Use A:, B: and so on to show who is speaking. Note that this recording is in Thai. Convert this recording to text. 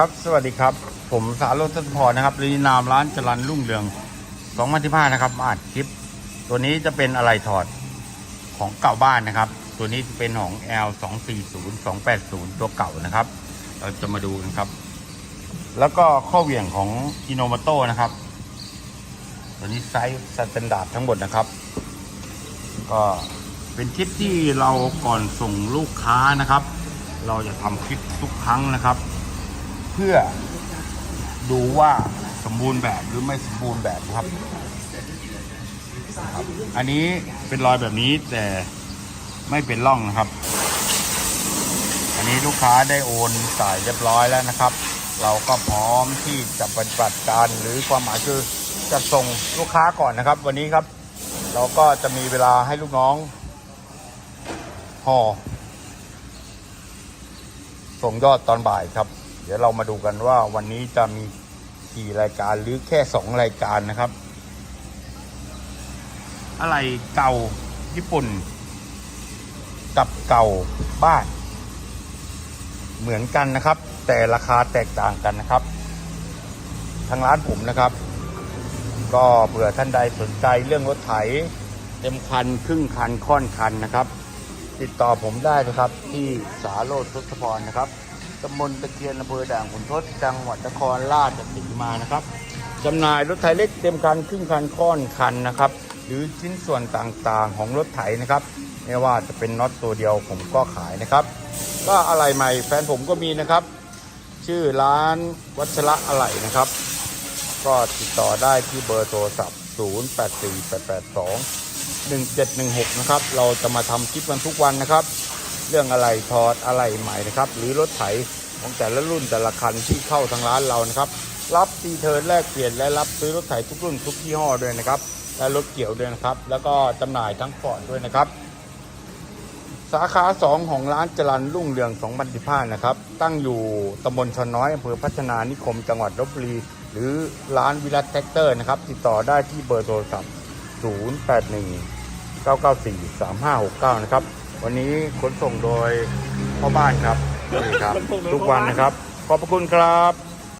A: ครับ สวัสดีครับ ผมสารโรจน์พรนะครับรีนามร้านจรันรุ่งเรือง2015นนะครับมาอัดคลิป ตัวนี้จะเป็นอะไรถอดของเก่าบ้านนะครับ ตัวนี้จะเป็นของ L 2 4 0 2 8 0ตัวเก่านะครับ เราจะมาดูกันครับ แล้วก็ข้อเหวี่ยงของอินโนม t o นะครับ ตัวนี้ไซส์สแตนดาร์ดทั้งหมดนะครับ ก็เป็นคลิปที่เราก่อนส่งลูกค้านะครับ เราจะทำคลิปทุกครั้งนะครับ เพื่อดูว่าสมบูรณ์แบบหรือไม่สมบูรณ์แบบครับ อันนี้เป็นรอยแบบนี้แต่ไม่เป็นร่องนะครับ อันนี้ลูกค้าได้โอนจ่ายเรียบร้อยแล้วนะครับ เราก็พร้อมที่จะปฏิบัติการหรือความหมายคือจะส่งลูกค้าก่อนนะครับ วันนี้ครับ เราก็จะมีเวลาให้ลูกน้องห่อส่งยอดตอนบ่ายครับ เดี๋ยวเรามาดูกันว่าวันนี้จะมีกี่รายการหรือแค่สองรายการนะครับ อะไรเก่าญี่ปุ่น กับเก่าบ้าน เหมือนกันนะครับ แต่ราคาแตกต่างกันนะครับ ทางร้านผมนะครับ ก็เผื่อท่านใดสนใจเรื่องรถไถเต็มคันครึ่งคันค่อนคันนะครับ ติดต่อผมได้นะครับที่สาโรดทศพรนะครับ ตำบลตะเคียนอำเภอด่างขุนทดจังหวัดนครราชสีมานะครับจำหน่ายรถไถเล็กเต็มคันครึ่งคันค่อนคันนะครับ หรือชิ้นส่วนต่างๆของรถไถนะครับ ไม่ว่าจะเป็นน็อตตัวเดียวผมก็ขายนะครับ ก็อะไรใหม่แฟนผมก็มีนะครับ ชื่อร้านวัชระอะไหล่นะครับ ก็ติดต่อได้ที่เบอร์โทรศัพท์ 084882 1716 นะครับ เราจะมาทำคลิปกันทุกวันนะครับ เรื่องอะไรถอดอะไรใหม่นะครับ หรือรถไถของแต่ละรุ่นแต่ละคันที่เข้าทางร้านเรานะครับ รับตีเทิร์นแลกเปลี่ยนและรับซื้อรถไถทุกรุ่นทุกยี่ห้อด้วยนะครับ และรถเกี่ยวด้วยนะครับ แล้วก็จำหน่ายทั้งก่อนด้วยนะครับ สาขา 2 ของร้านจรันรุ่งเรือง2015นะครับ ตั้งอยู่ตำบลชนน้อยอำเภอพัฒนานิคมจังหวัดลบบุรีหรือร้านวิรัตแท็กเตอร์นะครับ ติดต่อได้ที่เบอร์โทรศัพท์ 081 994 3569 นะครับ วันนี้ขนส่งโดยพ่อบ้านครับนี่ครับ ทุกวันนะครับ ขอบพระคุณครับ